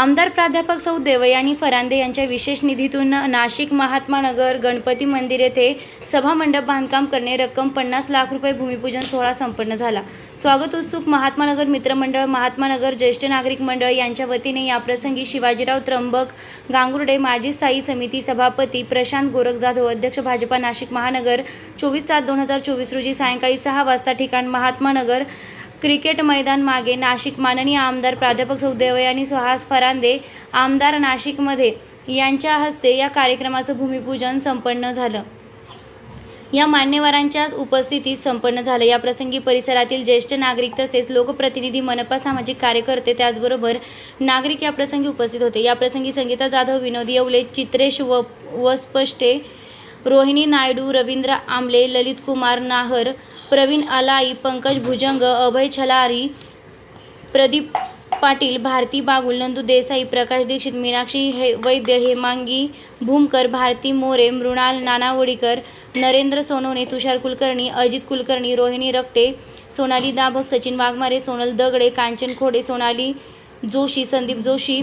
आमदार प्राध्यापक सौ देवयानी फरांदे यांच्या विशेष निधीतून नाशिक महात्मा नगर गणपती मंदिर येथे सभामंडप बांधकाम करणे रक्कम पन्नास लाख रुपये भूमिपूजन सोहळा संपन्न झाला. स्वागत उत्सुक महात्मा नगर मित्रमंडळ महात्मा नगर ज्येष्ठ नागरिक मंडळ यांच्या वतीने याप्रसंगी शिवाजीराव त्र्यंबक गांगुर्डे माजी स्थायी समिती सभापती प्रशांत गोरख जाधव अध्यक्ष भाजपा नाशिक महानगर चोवीस सात दोन हजार चोवीस रोजी सायंकाळी सहा वाजता ठिकाण महात्मा नगर क्रिकेट मैदान मागे नाशिक माननीय आमदार प्राध्यापक सौ आणि सुहास फरांदे आमदार नाशिकमध्ये यांच्या हस्ते या कार्यक्रमाचं भूमिपूजन संपन्न झालं. या मान्यवरांच्या उपस्थितीत संपन्न झालं. या प्रसंगी परिसरातील ज्येष्ठ नागरिक तसेच लोकप्रतिनिधी मनपा सामाजिक कार्यकर्ते त्याचबरोबर नागरिक या प्रसंगी उपस्थित होते. या प्रसंगी संगीता जाधव विनोद येवले चित्रेश व वस्पष्टे रोहिणी नायडू रवींद्र आमले ललित कुमार नाहर प्रवीण अलाई पंकज भुजंग अभय छलारी प्रदीप पाटील भारती बागुल नंदू देसाई प्रकाश दीक्षित मीनाक्षी हे वैद्य हेमांगी भूमकर भारती मोरे मृणाल नानावडीकर नरेंद्र सोनवणे तुषार कुलकर्णी अजित कुलकर्णी रोहिणी रक्टे सोनाली दाभक सचिन वाघमारे सोनल दगडे कांचन खोडे सोनाली जोशी संदीप जोशी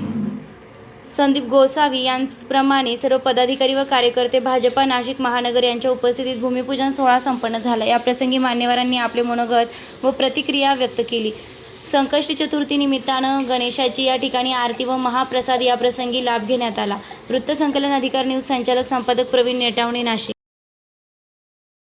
संदीप गोसावी यांप्रमाणे सर्व पदाधिकारी व कार्यकर्ते भाजपा नाशिक महानगर यांच्या उपस्थितीत भूमिपूजन सोहळा संपन्न झाला. या प्रसंगी मान्यवरांनी आपले मनोगत व प्रतिक्रिया व्यक्त केली. संकष्टी चतुर्थी निमित्तानं गणेशाची या ठिकाणी आरती व महाप्रसाद या प्रसंगी लाभ घेण्यात आला. वृत्तसंकलन अधिकारी न्यूज संचालक संपादक प्रवीण नेटावणे नाशिक.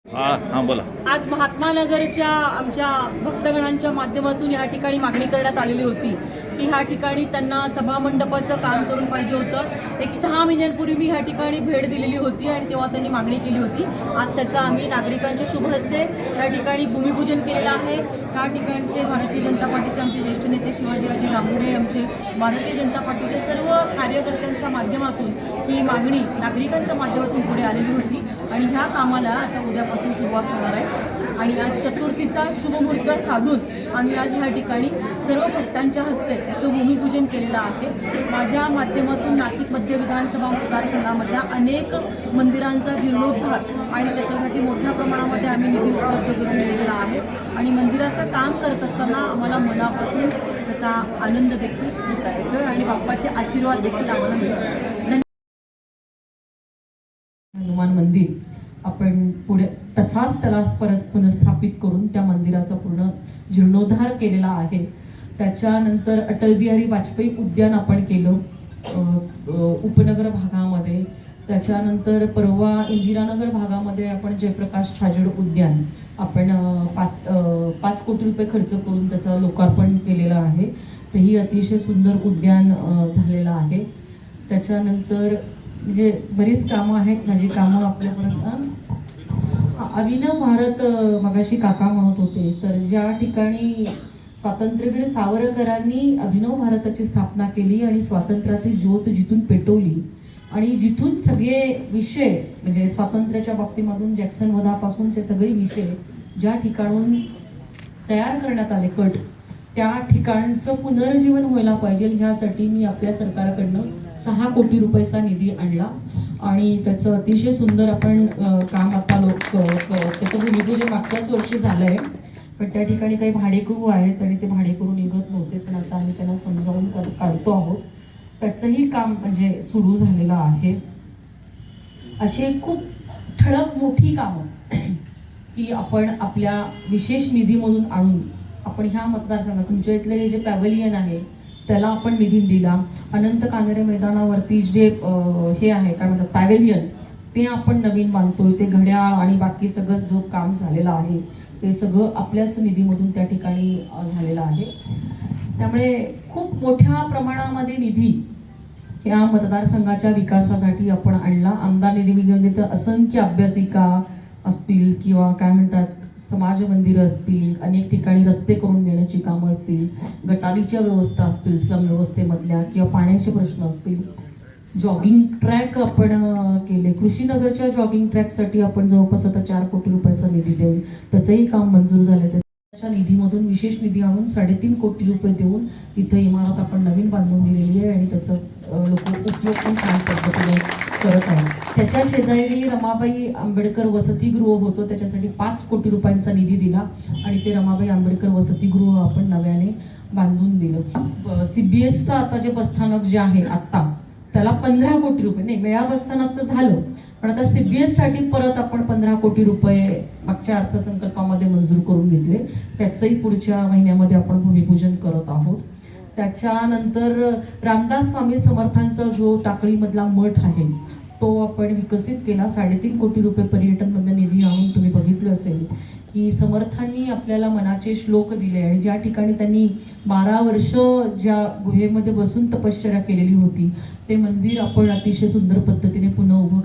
हा हां बोला. आज महात्मा नगरच्या आमच्या भक्तगणांच्या माध्यमातून या ठिकाणी मागणी करण्यात आलेली होती. की ह्या ठिकाणी त्यांना सभामंडपाचं काम करून पाहिजे होतं. एक सहा महिन्यांपूर्वी मी ह्या ठिकाणी भेट दिलेली होती आणि तेव्हा त्यांनी मागणी केली होती. आज त्याचं आम्ही नागरिकांच्या शुभ हस्ते या ठिकाणी भूमिपूजन केलेलं आहे. त्या ठिकाणचे भारतीय जनता पार्टीचे आमचे ज्येष्ठ नेते शिवाजीराजे रामुडे आमचे भारतीय जनता पार्टीचे सर्व कार्यकर्त्यांच्या माध्यमातून ही मागणी नागरिकांच्या माध्यमातून पुढे आलेली होती. आणि ह्या कामाला आता उद्यापासून सुरुवात होणार आहे. आणि आज चतुर्थीचा शुभमुहूर्त साधून आम्ही आज ह्या ठिकाणी सर्व भक्तांच्या हस्ते याचं भूमिपूजन केलेलं आहे. माझ्या माध्यमातून नाशिक मध्य विधानसभा मतदारसंघामधल्या अनेक मंदिरांचा जीर्णोद्धार आणि त्याच्यासाठी मोठ्या प्रमाणामध्ये आम्ही निधी उपलब्ध करून दिलेला आहे. आणि मंदिराचं काम करत असताना आम्हाला मनापासून त्याचा आनंद देखील घेता येतोय आणि बाप्पाचे आशीर्वाद देखील आम्हाला मिळतात. हनुमान मंदिर. आपण पुढे तसाच त्याला परत पुनर्स्थापित करून त्या मंदिराचा पूर्ण जीर्णोद्धार केलेला आहे. त्याच्यानंतर अटल बिहारी वाजपेयी उद्यान आपण केलं. उपनगर भागामध्ये. त्याच्यानंतर परवा इंदिरानगर भागामध्ये आपण जयप्रकाश छाजेड उद्यान. आपण पाच पाच कोटी रुपये खर्च करून त्याचं लोकार्पण केलेलं आहे. तेही अतिशय सुंदर उद्यान झालेलं आहे. त्याच्यानंतर म्हणजे बरीच कामं आहेत. माझी कामं आपल्यापर्यंत अभिनव भारत मगाशी काका म्हणत होते. तर ज्या ठिकाणी स्वातंत्र्यवीर सावरकरांनी अभिनव भारताची स्थापना केली आणि स्वातंत्र्याची ज्योत जिथून पेटवली आणि जिथून सगळे विषय म्हणजे स्वातंत्र्याच्या बाबतीमधून जॅक्सन वधापासूनचे सगळे विषय ज्या ठिकाणून तयार करण्यात आले कट त्या ठिकाणचं पुनर्जीवन व्हायला पाहिजे. ह्यासाठी मी आपल्या सरकारकडनं सहा कोटी रुपयाचा निधी आणला. आणि त्याचं अतिशय सुंदर आपण काम आता लोक त्याचं भूमिपूजन मागच्याच वर्षी आहे पण त्या ठिकाणी काही भाडेकरू आहेत आणि ते भाडेकरू निघत नव्हते. पण आता आम्ही त्यांना समजावून काढतो आहोत. त्याचंही काम म्हणजे सुरू झालेलं आहे. असे खूप ठळक मोठी कामं की आपण आपल्या विशेष निधीमधून आणून आपण ह्या मतदारसंघात तुमच्या इथले हे जे पॅव्हलियन आहे त्याला आपण निधी दिला. अनंत कानडे मैदानावरती जे हे आहे काय म्हणतात पॅव्हलियन ते आपण नवीन बांधतोय. ते घड्याळ आणि बाकी सगळं जो काम झालेलं आहे ते सगळं आपल्याच निधीमधून त्या ठिकाणी झालेलं आहे. त्यामुळे खूप मोठ्या प्रमाणामध्ये निधी या मतदारसंघाच्या विकासासाठी आपण आणला. आमदार निधी म्हणजे तर असंख्य अभ्यासिका असतील किंवा काय म्हणतात समाज मंदिरं असतील अनेक ठिकाणी रस्ते करून देण्याची कामं असतील गटारीच्या व्यवस्था असतील स्लम व्यवस्थेमधल्या किंवा पाण्याचे प्रश्न असतील. जॉगिंग ट्रॅक आपण केले. कृषीनगरच्या जॉगिंग ट्रॅकसाठी आपण जवळपास आता चार कोटी रुपयाचा निधी देऊन त्याचंही काम मंजूर झालं निधीमधून विशेष निधी आणून साडेतीन कोटी रुपये देऊन इथं इमारत आपण नवीन बांधून दिलेली आहे आणि त्याचं लोक उपयोग पण छान पद्धतीने करत आहेत. त्याच्या शेजारी रमाबाई आंबेडकर वसतिगृह होतं त्याच्यासाठी पाच कोटी रुपयांचा निधी दिला आणि ते रमाबाई आंबेडकर वसतिगृह आपण नव्याने बांधून दिलं. सी बी एसचं आता जे बसस्थानक जे आहे आत्ता त्याला पंधरा कोटी रुपये नाही वेळा बसस्थानक तर झालं पण आता सीबीएससाठी परत आपण पंधरा कोटी रुपये मागच्या अर्थसंकल्पामध्ये मंजूर करून घेतले. त्याचंही पुढच्या महिन्यामध्ये आपण भूमिपूजन करत आहोत. त्याच्यानंतर रामदास स्वामी समर्थांचा जो टाकळीमधला मठ आहे तो आपण विकसित केला. साडेतीन कोटी रुपये पर्यटनमधला निधी आणून तुम्ही बघितलं असेल की समर्थांनी आपल्याला मनाचे श्लोक दिले आणि ज्या ठिकाणी त्यांनी बारा वर्ष ज्या गुहेमध्ये बसून तपश्चर्या केलेली होती ते मंदिर आपण अतिशय सुंदर पद्धतीने पुन्हा उभं